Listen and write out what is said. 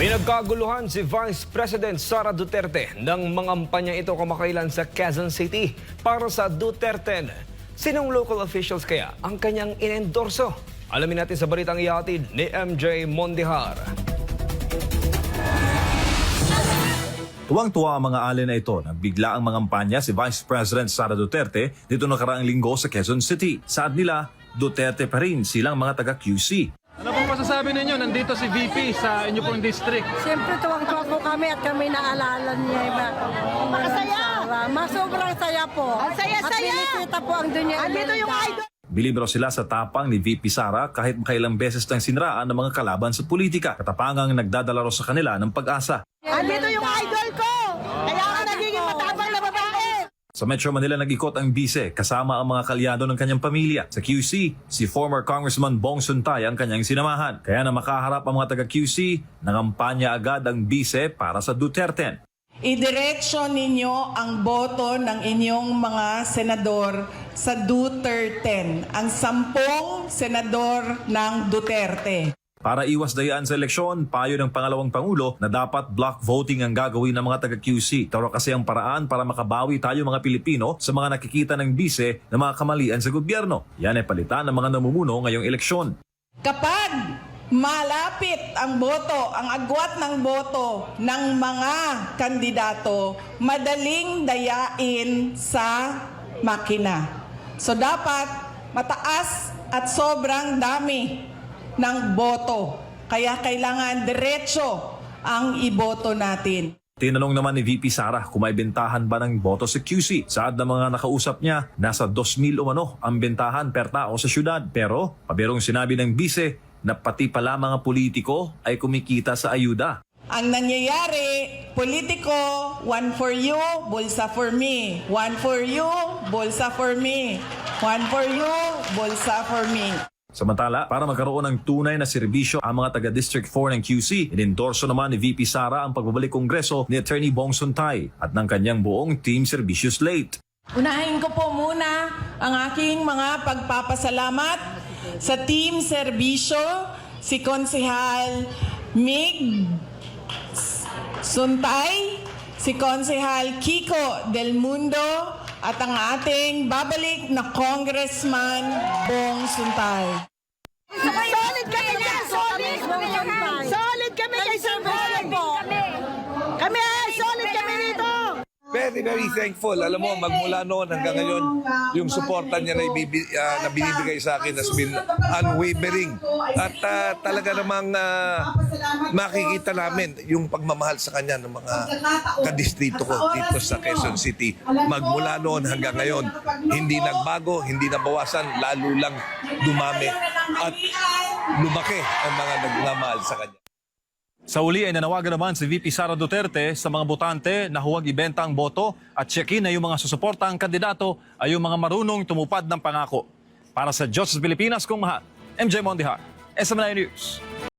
Pinagkaguluhan si Vice President Sara Duterte ng mga kampanya ito kamakailan sa Quezon City para sa Duterte. Sinong local officials kaya ang kanyang inendorso? Alamin natin sa balitang ihatid ni MJ Mondihar. Tuwang-tuwa ang mga alin na ito nang bigla ang mangampanya si Vice President Sara Duterte dito nakaraang linggo sa Quezon City. Saad nila, Duterte pa rin silang mga taga-QC. Ano pong masasabi ninyo? Nandito si VP sa inyo pong district. Siyempre tuwang-tuwa po kami at kami naalala niya iba. Masaya! Mas sobrang saya po. Ang saya-saya! At binisita po ang dunya. Andito yung idol! Bilib raw sila sa tapang ni VP Sara kahit makailang beses nang siniraan ng mga kalaban sa politika. Katapangang nagdadala raw sa kanila ng pag-asa. Andito yung idol ko! Kaya ako nagiging matapang na babae! Sa Metro Manila nag-ikot ang bise kasama ang mga kalyado ng kanyang pamilya. Sa QC, si former Congressman Bong Suntay ang kanyang sinamahan. Kaya na makaharap ang mga taga-QC, nangampanya agad ang bise para sa Duterte. Idiretso ninyo ang boto ng inyong mga senador sa Duterte, ang sampung senador ng Duterte. Para iwas dayaan sa eleksyon, payo ng pangalawang pangulo na dapat block voting ang gagawin ng mga taga-QC. Taro kasi ang paraan para makabawi tayo mga Pilipino sa mga nakikita ng bise na mga kamalian sa gobyerno. Yan ay palitan ng mga namumuno ngayong eleksyon. Kapag malapit ang boto, ang agwat ng boto ng mga kandidato, madaling dayain sa makina. So dapat mataas at sobrang dami ng boto. Kaya kailangan diretso ang iboto natin. Tinanong naman ni VP Sara kung may bentahan ba ng boto sa QC. Saad ng mga nakausap niya, nasa 2,000 umano ang bentahan per tao sa syudad. Pero, pabirong sinabi ng bise na pati pala mga politiko ay kumikita sa ayuda. Ang nangyayari, politiko, one for you, bulsa for me. One for you, bulsa for me. One for you, bulsa for me. Samantala, para magkaroon ng tunay na serbisyo ang mga taga District 4 ng QC, inendorso naman ni VP Sara ang pagbabalik kongreso ni Attorney Bong Suntay at ng kanyang buong team serbisyo slate. Unahin ko po muna ang aking mga pagpapasalamat sa Team Serbisyo, si Konsehal Mig Suntay, si Konsehal Kiko Del Mundo, at ang ating babalik na Congressman Bong Suntay. Solid kami dyan! Solid! Solid kami kay Sir Boy po! Kami ay solid kami dito! Very, very thankful. Alam mo, magmula noon hanggang ngayon, yung suporta niya na, ibibi, ah, na binibigay sa akin has been unwavering. At ah, talaga namang ah, makikita namin yung pagmamahal sa kanya ng mga kadistrito ko dito sa Quezon City. Magmula noon hanggang ngayon, hindi nagbago, hindi nabawasan, lalo lang dumami at lumaki ang mga nagmamahal sa kanya. Sa uli ay nanawagan naman si VP Sara Duterte sa mga botante na huwag ibenta ang boto at check-in na yung mga susuporta ang kandidato ay yung mga marunong tumupad ng pangako. Para sa Diyos Pilipinas kung mahal, MJ Mondihar, SM9 News.